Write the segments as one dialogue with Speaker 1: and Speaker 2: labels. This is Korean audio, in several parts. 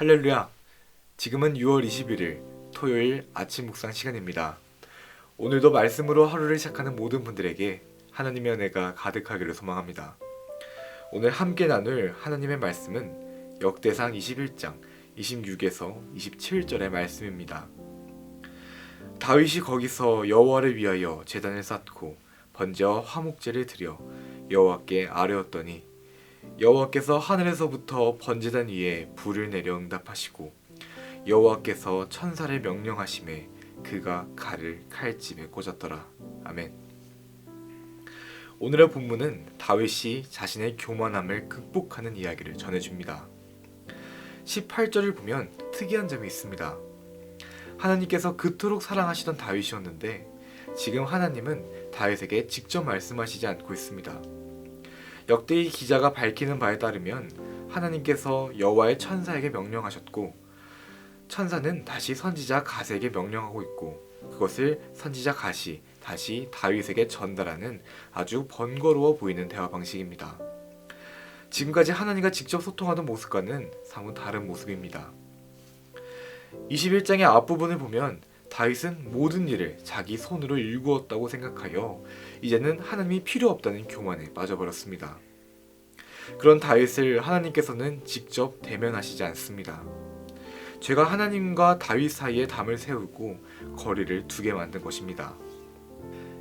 Speaker 1: 할렐루야! 지금은 6월 21일 토요일 아침 묵상 시간입니다. 오늘도 말씀으로 하루를 시작하는 모든 분들에게 하나님의 은혜가 가득하기를 소망합니다. 오늘 함께 나눌 하나님의 말씀은 역대상 21장 26에서 27절의 말씀입니다. 다윗이 거기서 여호와를 위하여 제단을 쌓고 번제와 화목제를 드려 여호와께 아뢰었더니 여호와께서 하늘에서부터 번제단 위에 불을 내려 응답하시고 여호와께서 천사를 명령하심에 그가 칼을 칼집에 꽂았더라. 아멘. 오늘의 본문은 다윗이 자신의 교만함을 극복하는 이야기를 전해줍니다. 18절을 보면 특이한 점이 있습니다. 하나님께서 그토록 사랑하시던 다윗이었는데 지금 하나님은 다윗에게 직접 말씀하시지 않고 있습니다. 역대의 기자가 밝히는 바에 따르면 하나님께서 여호와의 천사에게 명령하셨고 천사는 다시 선지자 갓에게 명령하고 있고 그것을 선지자 갓이 다시 다윗에게 전달하는 아주 번거로워 보이는 대화 방식입니다. 지금까지 하나님과 직접 소통하던 모습과는 사뭇 다른 모습입니다. 21장의 앞부분을 보면 다윗은 모든 일을 자기 손으로 일구었다고 생각하여 이제는 하나님이 필요 없다는 교만에 빠져버렸습니다. 그런 다윗을 하나님께서는 직접 대면하시지 않습니다. 죄가 하나님과 다윗 사이에 담을 세우고 거리를 두게 만든 것입니다.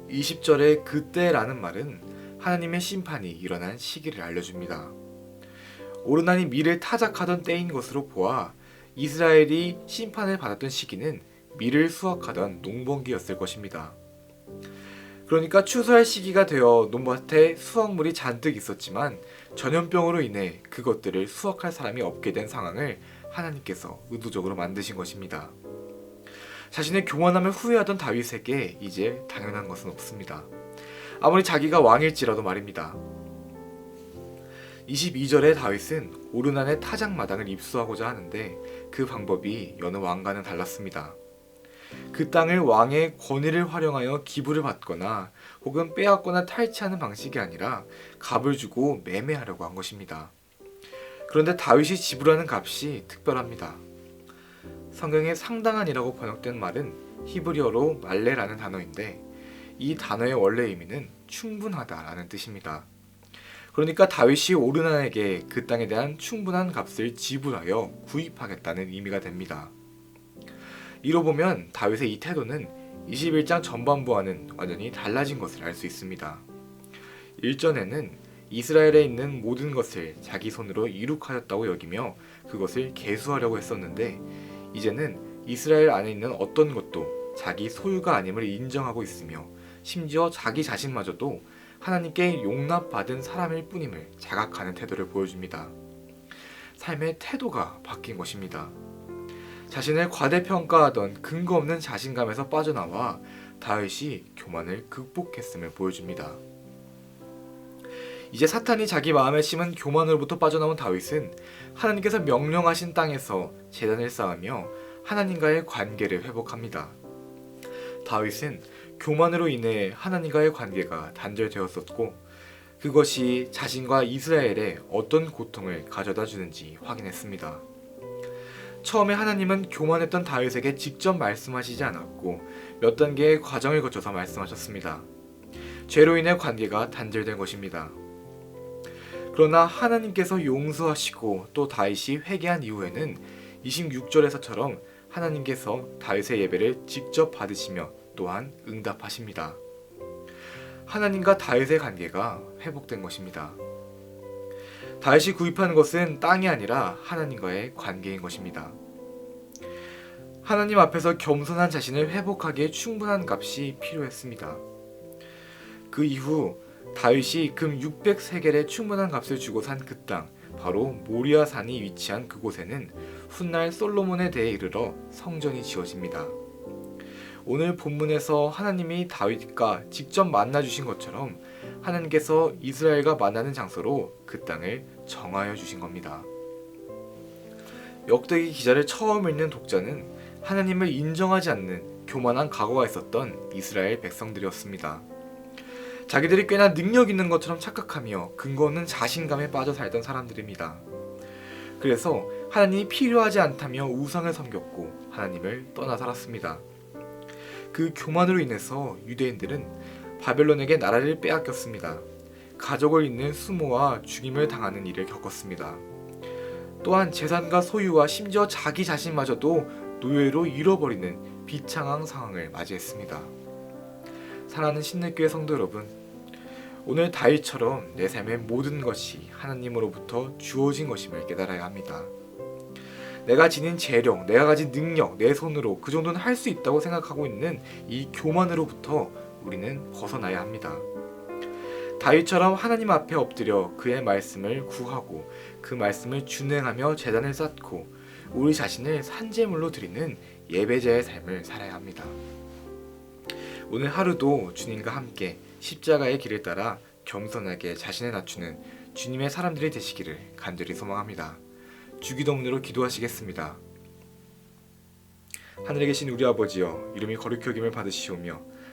Speaker 1: 20절의 그때라는 말은 하나님의 심판이 일어난 시기를 알려줍니다. 오르난이 밀을 타작하던 때인 것으로 보아 이스라엘이 심판을 받았던 시기는 밀을 수확하던 농번기였을 것입니다. 그러니까 추수할 시기가 되어 논밭에 수확물이 잔뜩 있었지만 전염병으로 인해 그것들을 수확할 사람이 없게 된 상황을 하나님께서 의도적으로 만드신 것입니다. 자신의 교만함을 후회하던 다윗에게 이제 당연한 것은 없습니다. 아무리 자기가 왕일지라도 말입니다. 22절에 다윗은 오르난의 타작마당을 입수하고자 하는데 그 방법이 여느 왕과는 달랐습니다. 그 땅을 왕의 권위를 활용하여 기부를 받거나 혹은 빼앗거나 탈취하는 방식이 아니라 값을 주고 매매하려고 한 것입니다. 그런데 다윗이 지불하는 값이 특별합니다. 성경에 상당한이라고 번역된 말은 히브리어로 말레라는 단어인데 이 단어의 원래 의미는 충분하다라는 뜻입니다. 그러니까 다윗이 오르난에게 그 땅에 대한 충분한 값을 지불하여 구입하겠다는 의미가 됩니다. 이로 보면 다윗의 이 태도는 21장 전반부와는 완전히 달라진 것을 알 수 있습니다. 일전에는 이스라엘에 있는 모든 것을 자기 손으로 이룩하였다고 여기며 그것을 계수하려고 했었는데 이제는 이스라엘 안에 있는 어떤 것도 자기 소유가 아님을 인정하고 있으며 심지어 자기 자신마저도 하나님께 용납받은 사람일 뿐임을 자각하는 태도를 보여줍니다. 삶의 태도가 바뀐 것입니다. 자신을 과대평가하던 근거 없는 자신감에서 빠져나와 다윗이 교만을 극복했음을 보여줍니다. 이제 사탄이 자기 마음에 심은 교만으로부터 빠져나온 다윗은 하나님께서 명령하신 땅에서 재단을 쌓으며 하나님과의 관계를 회복합니다. 다윗은 교만으로 인해 하나님과의 관계가 단절되었었고 그것이 자신과 이스라엘에 어떤 고통을 가져다 주는지 확인했습니다. 처음에 하나님은 교만했던 다윗에게 직접 말씀하시지 않았고 몇 단계의 과정을 거쳐서 말씀하셨습니다. 죄로 인해 관계가 단절된 것입니다. 그러나 하나님께서 용서하시고 또 다윗이 회개한 이후에는 26절에서처럼 하나님께서 다윗의 예배를 직접 받으시며 또한 응답하십니다. 하나님과 다윗의 관계가 회복된 것입니다. 다윗이 구입한 것은 땅이 아니라 하나님과의 관계인 것입니다. 하나님 앞에서 겸손한 자신을 회복하기에 충분한 값이 필요했습니다. 그 이후 다윗이 금 600세겔의 충분한 값을 주고 산 그 땅, 바로 모리아 산이 위치한 그곳에는 훗날 솔로몬에 대해 이르러 성전이 지어집니다. 오늘 본문에서 하나님이 다윗과 직접 만나 주신 것처럼 하나님께서 이스라엘과 만나는 장소로 그 땅을 정하여 주신 겁니다. 역대기 기자를 처음 읽는 독자는 하나님을 인정하지 않는 교만한 각오가 있었던 이스라엘 백성들이었습니다. 자기들이 꽤나 능력 있는 것처럼 착각하며 근거 없는 자신감에 빠져 살던 사람들입니다. 그래서 하나님이 필요하지 않다며 우상을 섬겼고 하나님을 떠나 살았습니다. 그 교만으로 인해서 유대인들은 바벨론에게 나라를 빼앗겼습니다. 가족을 잃는 수모와 죽임을 당하는 일을 겪었습니다. 또한 재산과 소유와 심지어 자기 자신마저도 노예로 잃어버리는 비창한 상황을 맞이했습니다. 사랑하는 신내교회 성도 여러분, 오늘 다윗처럼 내 삶의 모든 것이 하나님으로부터 주어진 것임을 깨달아야 합니다. 내가 지닌 재력, 내가 가진 능력, 내 손으로 그 정도는 할 수 있다고 생각하고 있는 이 교만으로부터 우리는 벗어나야 합니다. 다윗처럼 하나님 앞에 엎드려 그의 말씀을 구하고 그 말씀을 준행하며 재단을 쌓고 우리 자신을 산재물로 드리는 예배자의 삶을 살아야 합니다. 오늘 하루도 주님과 함께 십자가의 길을 따라 겸손하게 자신을 낮추는 주님의 사람들이 되시기를 간절히 소망합니다. 주기도문으로 기도하시겠습니다. 하늘에 계신 우리 아버지여 이름이 거룩히 여김을 받으시오며